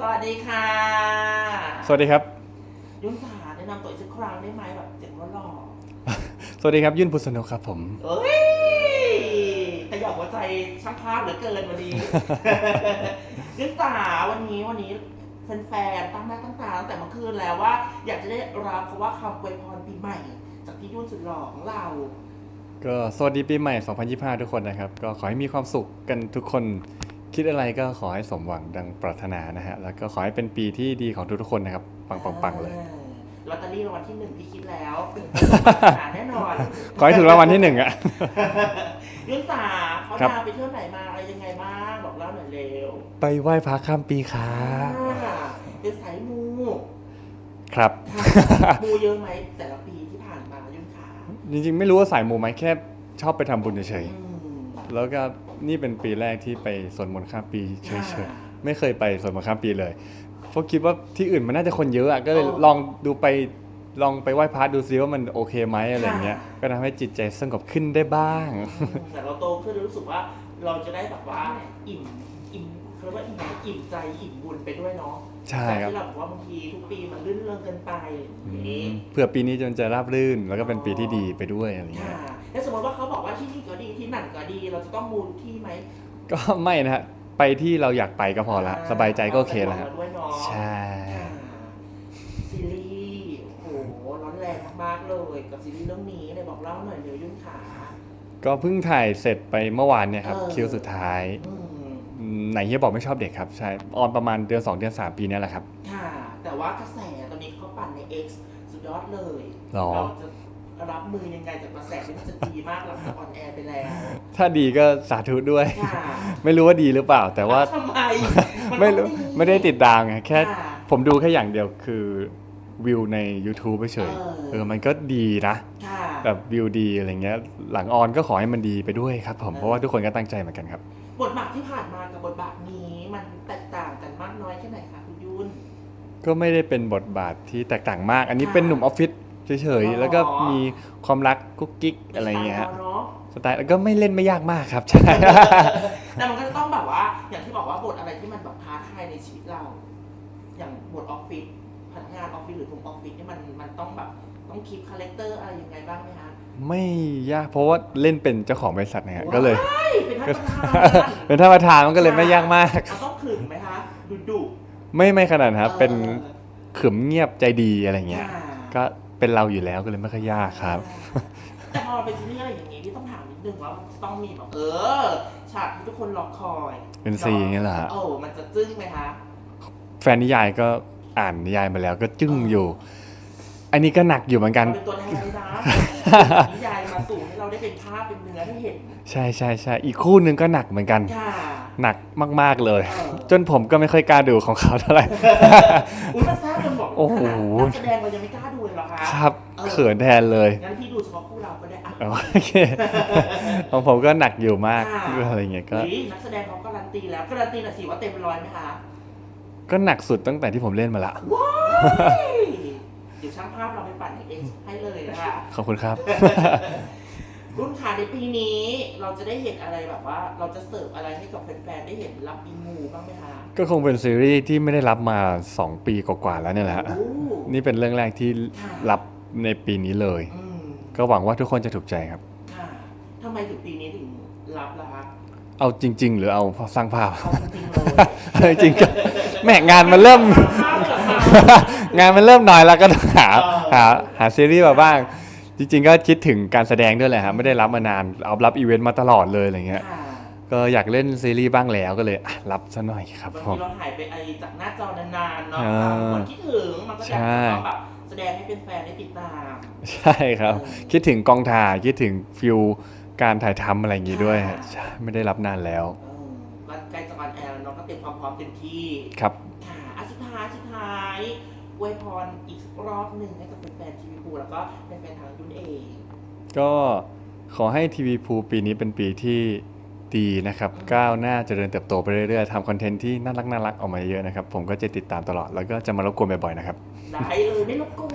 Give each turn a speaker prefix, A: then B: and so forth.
A: สวัสดีค่ะ
B: สวัสดีครับ
A: ยุ่นสาแนะนำตัวอีกสักครั้งได้ไหมแบบเจ็บร้อนหล่อ
B: สวัสดีครับ ยุ่นพุสนุครับผม
A: เอ้ยแต่อยากหัวใจช่างภาพเหลือเกินวันนี้ ยุ่นสาวันนี้วันนี้แฟนๆตั้งหน้าตั้งตาตั้งแต่เมื่อคืนแล้วว่า อยากจะได้รับเพราะว่าคำอวยพรปีใหม่ จากพี่ยุ่นสุดหล่อของเรา
B: ก็สวัสดีปีใหม่ 2025 ทุกคนนะครับ ก็ขอให้มีความสุขกันทุกคน คิดอะไรก็ขอให้สมหวังดังปรารถนานะฮะ แล้วก็ขอให้เป็นปีที่ดีของทุกๆคนนะครับ ปังๆๆเลย
A: ออลอตเตอรี่รางวัลที่หนึ่งพี่คิดแล้วหาแน่นอน
B: ขอให้ถูกรางวัลที่หนึ่งอะ
A: ยุ่นสาเขา
B: ครับ
A: ดาวไปเที่ยวไหนมาอะไรยังไงบ้างบอกเล่าหน่อยเร็ว
B: ไปไหว้พระข้ามปีครับ
A: อ่าเป็นสายมู
B: ครับ
A: ค่ะมูเยอะไหมแต่ละปีที่ผ่านมายุ่นขา
B: จริงๆ ไม่รู้ว่าสายมูไหมแค่ชอบไปทำบุญเฉย
A: อืม
B: ๆ แล้วก็นี่เป็นปีแรกที่ไปสวดมนต์ข้ามปีเฉ
A: ค่ะ
B: ยๆไม่เคยไปสวดมนต์ข้ามปีเลยเพราะคิดว่าที่อื่นมันน่าจะคนเยอะอะก็เลยลองดูไปลองไปไหว้พระดูซิว่ามันโอเคไหมอะไรอย่างเงี้ย ก็ทำให้จิตใจสงบขึ้นได้บ้าง
A: แต่เราโตขึ้นรู้สึกว่าเราจะได้แบบว่าอิ่มอิ่มเขาเรียกว่าอิ่มอิ่มใจอิ่มบุญไปด้วยเนาะ
B: ใช่ครับ
A: ที่เราบอกว่าบางทีทุกปีมันลื่นเริงเกินไปอย่างนี้
B: เผื่อปีนี้จนจะราบรื่น แล้วก็เป็นปีที่ดีไปด้วยอะไรเงี้
A: ค่ะ
B: ย
A: แล้วสมมติว่าเขาบอกว่าที่นี่ก็ดีที่นั่นก็ดี เราจะต้องมูทุกที่ไหม
B: ก็ไม่นะฮะไปที่เราอยากไปก็พอละสบายใจก็โอเคแล้วฮะา
A: ด้วยเนาะ
B: ใช่
A: ค่ะซีรีส์โอ้โหร้อนแรงมากๆเลยกับซีรีส์เรื่องนี้เลยบอกเล่าหน่อยเดี๋ยวยุ่งขา
B: ก็เพิ่งถ่ายเสร็จไปเมื่อวานเนี่ยครับ
A: เออ
B: คิวสุดท้าย
A: อืม
B: อืมไหนเฮียบอกไม่ชอบเด็กครับใช่ออนประมาณเดือน2เดือน3ปีเนี้แหละครับ
A: ค่ะ แต่ว่ากระแสตอนนี้เขาปั่นใน X สุดยอดเลย
B: หรอ
A: เราจะ รับมือยังไงจากกระแสที่มันจะดีมากหลังจากออนแอร์ไปแล้ว
B: ถ้าดีก็สาธุด้วย
A: ค่ะ
B: ไม่รู้ว่าดีหรือเปล่า แต่ว่า
A: ทำไมน
B: ไม่
A: ต้อง
B: รู้ไม่ได้ติดตามไงแค่
A: ค่ะ
B: ผมดูแค่อย่างเดียวคือวิวใน YouTube เฉย
A: เออ
B: ๆเออมันก็ดีนะ
A: ค่ะ
B: แบบวิวดีอะไรเงี้ย หลังออนก็ขอให้มันดีไปด้วยครับผม
A: เออ
B: เพราะว่าทุกคนก็ตั้งใจเหมือนกันครับ
A: บทบาทที่ผ่านมากับบทบาทนี้มันแตกต่างกันมากน้อยแค่ไหนคะคุณยุ่น
B: ก็ไม่ได้เป็นบทบาทที่แตกต่างมาก อันนี้
A: ค่ะ
B: เป็นหนุ่มออฟฟิศ เฉย
A: อ๋อ
B: ๆแล้วก็มีความรักกุ๊กกิ๊กอะไรเงี้ย
A: ส
B: ฮะ
A: ตล์ราเนาะ
B: สไตล์แล้วก็ไม่เล่นไม่ยากมากครับใช่
A: แต่มันก็จะต้องแบบว่า อย่างที่บอกว่าบทอะไรที่มันแบบท้าทายในชีวิตเรา อย่างบทออฟฟิศพนักงานออฟฟิศหรือทุกออฟฟิศนี่มันมันต้องแบบต้องคีปคาแรคเตอร์อะไรยังไงบ้างไหมคะ
B: ไม่ยากเพราะว่าเล่นเป็นเจ้าของบริษัทนะฮะก็เลย
A: ว้ายเป็นท่านประธาน
B: เป็นท่านประธานมันก็เลยไม่ยากมาก
A: เราต้องขึงไหมคะดุดุ
B: ไม่ไม่ขนาดนั้นครับ
A: ออ
B: เป็นขึมเงียบใจดีอะไรเงี้ย
A: ค่ะ
B: ก็ เป็นเราอยู่แล้วก็เลยไม่ค่อยยากครับ
A: แต่พอเป็นซีรีส์อะไรอย่างงี้ที่ต้องถามนิดนึงว่ามันจะต้องมีแบบเออฉากที่ทุกคนรอคอย
B: เป็นซีนอย่างเงี้ยเหรอฮะ
A: โอ้มันจะจึ้งไหมคะ
B: แฟนนิยายก็อ่านนิยายมาแล้วก็จึ้งอยู่ อันนี้ก็หนักอยู่เหมือนกัน
A: เราเป็นตัวแทนนะ นิยายมาสู่ให้เราได้เป็นภาพเป็นเนื้อให้เห็น
B: ใช่ใช่ใช่อีกคู่หนึ่งก็หนักเหมือนกัน
A: ค่ะ
B: หนักมากๆเลย
A: เออ
B: จนผมก็ไม่ค่อยกล้าดูของเขาเท่าไหร่
A: อุ้ยมาแซ่บจนบอก
B: โอ้โห
A: ขนาดนักแสดงเรายังไม่กล้าดูเลยเหรอคะ
B: ครับ
A: เออ
B: เขินแทนเลย
A: งั้นพี่ดูเฉพาะคู่เราก็ได้อะ
B: โอเค ของผมก็หนักอยู่มาก
A: ค่ะ
B: อะไรเงี้ยก็
A: เฮ้ยนักแสดงเขาการันตีแล้วการันตีหน่อยสิว่าเต็มร้อยไหมคะ
B: ก็หนักสุดตั้งแต่ที่ผมเล่นมาละ
A: ว้ายเดี๋ยวช่างภาพเราไปปั่นเองให้เลยนะคะ
B: ขอบคุณครับ
A: รุ่นขาในปีนี้เราจะได้เห็นอะไรแบบว่า เราจะเสิร์ฟอะไรให้กับแฟนๆได้เห็นรับปีงูบ้างไหมคะ
B: ก็คงเป็นซีรีส์ที่ไม่ได้รับมา 2 ปีกว่าๆแล้วเนี่ยแหละฮะ
A: โอ้
B: นี่เป็นเรื่องแรกที่รับในปีนี้เลย
A: อืม
B: ก็หวังว่าทุกคนจะถูกใจครับ
A: ค่ะทำไมถึงปีนี้ถึงรับล่ะคะ
B: เอาจริง ๆ หรือเอาสร้างภาพ
A: เอาจริงๆเลย
B: จริงๆก็แหม่งานมันเริ่ม
A: ภาพเหรอคะ
B: งานมันเริ่มน้อยแล้วก็ต้องหา
A: เออ
B: หาหาซีรีส์มาบ้าง จริง ๆ ก็คิดถึงการแสดงด้วยแหละครับไม่ได้รับมานานเอารับอีเวนต์มาตลอดเลยอะไรเงี้ย
A: ค่ะ
B: ก็อยากเล่นซีรีส์บ้างแล้วก็เลยอะรับซะหน่อยครับ
A: บาง
B: ผ
A: ที
B: ม
A: เราหายไปไอจากหน้าจอนานๆเนาะ
B: อ่า
A: คนคิดถึงมันก็อยาก
B: ใช่
A: จะแบบแสดงให้แฟนๆได้ติดตาม
B: ใช่ครับ
A: เออ
B: คิดถึงกองถ่ายคิดถึงฟิลการถ่ายทำอะไรอย่างงี้ด้วย
A: ค่ะ
B: ใช่ไม่ได้รับนานแล้ว
A: เออวันใกล้จะออนแอร์แล้วเนาะก็เตรียมความพร้อมเต็มที่
B: ครับ
A: ค่ะอะสุดท้ายสุดท้าย อวยพรอีกสักรอบหนึ่งให้กับแฟนๆทีวีพูแล้วก็แฟนๆทางยุ่นเอง
B: ก็ขอให้ทีวีพูปีนี้เป็นปีที่ดีนะครับ ก้าวหน้าเจริญเติบโตไปเรื่อยๆทำคอนเทนต์ที่น่ารักน่ารักออกมาเยอะนะครับ ผมก็จะติดตามตลอด แล้วก็จะมารบกวนบ่อยๆนะครับ
A: ได้เลยไม่รบกวน